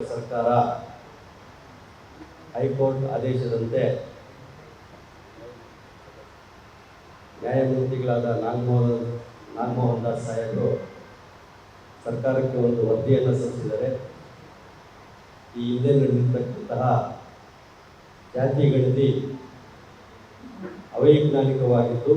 ಸರ್ಕಾರ ಹೈಕೋರ್ಟ್ ಆದೇಶದಂತೆ ನ್ಯಾಯಮೂರ್ತಿಗಳಾದ ನಾಗಮೋಹನ್ ನಾಗಮೋಹನ್ ದಾಸ್ ಸಾಹೇಬರು ಸರ್ಕಾರಕ್ಕೆ ಒಂದು ವರದಿಯನ್ನು ಸಲ್ಲಿಸಿದ್ದಾರೆ. ಈ ಹಿಂದೆ ನಡೆದಿರ್ತಕ್ಕಂತಹ ಜಾತಿ ಗಣತಿ ಅವೈಜ್ಞಾನಿಕವಾಗಿದ್ದು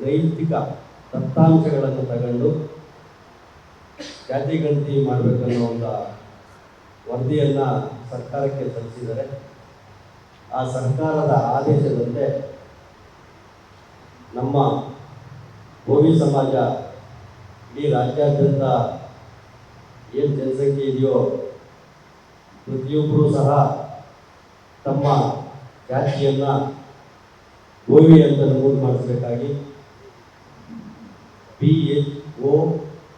ನೈತಿಕ ದತ್ತಾಂಶಗಳನ್ನು ತಗೊಂಡು ಜಾತಿ ಗಣತಿ ಮಾಡಬೇಕನ್ನೋ ಒಂದು ವರದಿಯನ್ನು ಸರ್ಕಾರಕ್ಕೆ ಸಲ್ಲಿಸಿದರೆ ಆ ಸರ್ಕಾರದ ಆದೇಶದಂತೆ ನಮ್ಮ ಗೋವಿ ಸಮಾಜ ಇಡೀ ರಾಜ್ಯಾದ್ಯಂತ ಏನು ಜನಸಂಖ್ಯೆ ಇದೆಯೋ ಪ್ರತಿಯೊಬ್ಬರೂ ಸಹ ತಮ್ಮ ಜಾತಿಯನ್ನು ಗೋವಿ ಅಂತ ನಮೂದು ಮಾಡಿಸಬೇಕಾಗಿ B H O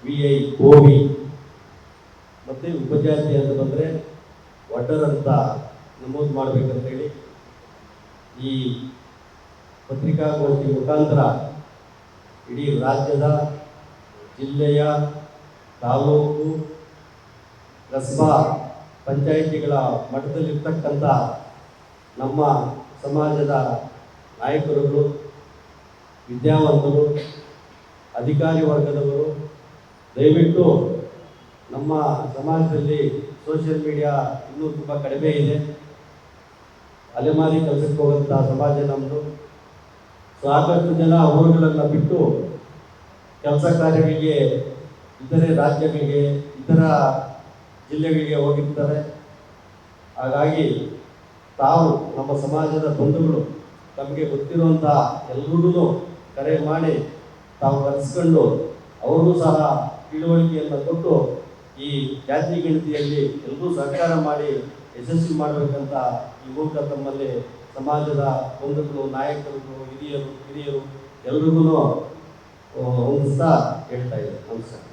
V I O V ಮತ್ತು ಉಪಜಾತಿ ಅಂತ ಬಂದರೆ ಒಡ್ಡರ್ ಅಂತ ನಮೂದು ಮಾಡಬೇಕಂತೇಳಿ ಈ ಪತ್ರಿಕಾಗೋಷ್ಠಿ ಮುಖಾಂತರ ಇಡೀ ರಾಜ್ಯದ, ಜಿಲ್ಲೆಯ, ತಾಲೂಕು, ಕಸ್ಬಾ ಪಂಚಾಯಿತಿಗಳ ಮಟ್ಟದಲ್ಲಿರ್ತಕ್ಕಂಥ ನಮ್ಮ ಸಮಾಜದ ನಾಯಕರುಗಳು, ವಿದ್ಯಾವಂತರು ಅಧಿಕಾರಿ ವರ್ಗದವರು ದಯವಿಟ್ಟು ನಮ್ಮ ಸಮಾಜದಲ್ಲಿ ಸೋಷಿಯಲ್ ಮೀಡಿಯಾ ಇನ್ನೂ ತುಂಬ ಕಡಿಮೆ ಇದೆ. ಅಲೆಮಾರಿ ಕೆಲಸಕ್ಕೆ ಹೋಗುವಂಥ ಸಮಾಜ ನಮ್ಮದು ಸಾಕಷ್ಟು ಜನ ಊರುಗಳನ್ನು ಬಿಟ್ಟು ಕೆಲಸ ಕಾರ್ಯಗಳಿಗೆ, ಇತರೆ ರಾಜ್ಯಗಳಿಗೆ, ಇತರ ಜಿಲ್ಲೆಗಳಿಗೆ ಹೋಗಿರ್ತಾರೆ. ಹಾಗಾಗಿ ತಾವು ನಮ್ಮ ಸಮಾಜದ ಬಂಧುಗಳು, ತಮಗೆ ಗೊತ್ತಿರುವಂಥ ಎಲ್ಲರೂ ಕರೆ ಮಾಡಿ ತಾವು ಕಲಿಸ್ಕೊಂಡು ಅವರು ಸಹ ತಿಳುವಳಿಕೆಯನ್ನು ಕೊಟ್ಟು ಈ ಜಾತಿ ಗಣತಿಯಲ್ಲಿ ಎಲ್ಲರೂ ಸಹಕಾರ ಮಾಡಿ ಯಶಸ್ವಿ ಮಾಡಬೇಕಂತ ಈ ಮೂಲಕ ತಮ್ಮಲ್ಲಿ ಸಮಾಜದ ಬಂಧುಗಳು ನಾಯಕರು, ಹಿರಿಯರು ಹಿರಿಯರು ಎಲ್ರಿಗೂ ಹೊಂದಿಸ್ತಾ ಹೇಳ್ತಾ ಇದ್ದಾರೆ ನಮಸ್ಕಾರ.